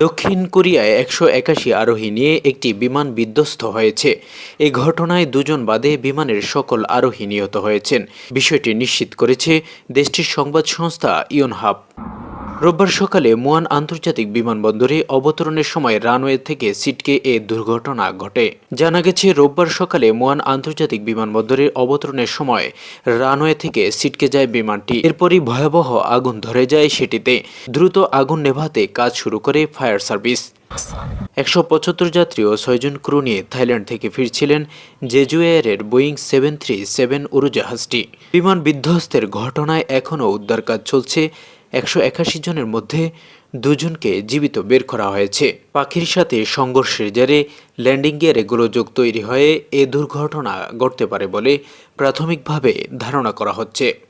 দক্ষিণ কোরিয়ায় একশো একাশি আরোহী নিয়ে একটি বিমান বিধ্বস্ত হয়েছে। এই ঘটনায় দুজন বাদে বিমানের সকল আরোহী নিহত হয়েছেন। বিষয়টি নিশ্চিত করেছে দেশটির সংবাদ সংস্থা ইয়নহাব রোববার সকালে মুয়ান আন্তর্জাতিক বিমানবন্দরে অবতরণের সময় রানওয়ে থেকে সিটকে এ দুর্ঘটনা ঘটে। জানা গেছে, রোববার সকালে মুয়ান আন্তর্জাতিক বিমানবন্দরে অবতরণের সময় রানওয়ে থেকে সিটকে যায় বিমানটি। এরপরই ভয়াবহ আগুন ধরে যায় সেটিতে। দ্রুত আগুন নেভাতে কাজ শুরু করে ফায়ার সার্ভিস। একশো পঁচাত্তর যাত্রী ও ছয়জন ক্রু নিয়ে থাইল্যান্ড থেকে ফিরছিলেন জেজু এয়ারের বোয়িং সেভেন থ্রি সেভেন উড়োজাহাজটি। বিমান বিধ্বস্তের ঘটনায় এখনও উদ্ধার কাজ চলছে। একশো একাশি জনের মধ্যে দুজনকে জীবিত বের করা হয়েছে। পাখির সাথে সংঘর্ষের জেরে ল্যান্ডিং গিয়ারে গোলযোগ তৈরি হয়ে এ দুর্ঘটনা ঘটতে পারে বলে প্রাথমিকভাবে ধারণা করা হচ্ছে।